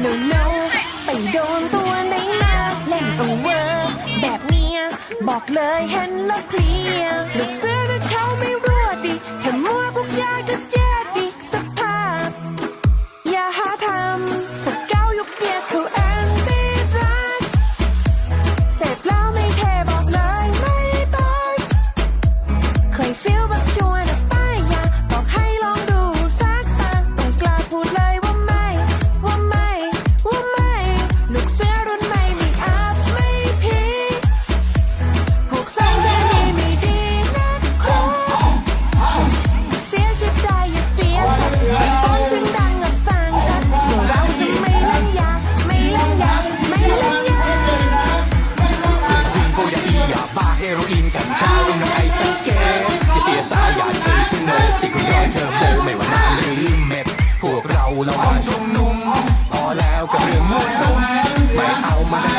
โนโนไปโดนตัวไหนมาเล่นเอาเวอร์แบบเนี้ยบอกเลยเห็นแล้วเพลียลูกเสือ โรอีนกัญชาลงน้ำไอซ์เกอย่เสียสายอย่าใจสนุกสิคุณย้อนเทอร์โบไม่ว่าน้ำหรือเม็ดพวกเราเราอ่อนชุมนุมพอแล้วกับเรื่องมั่วสุมไม่เอามา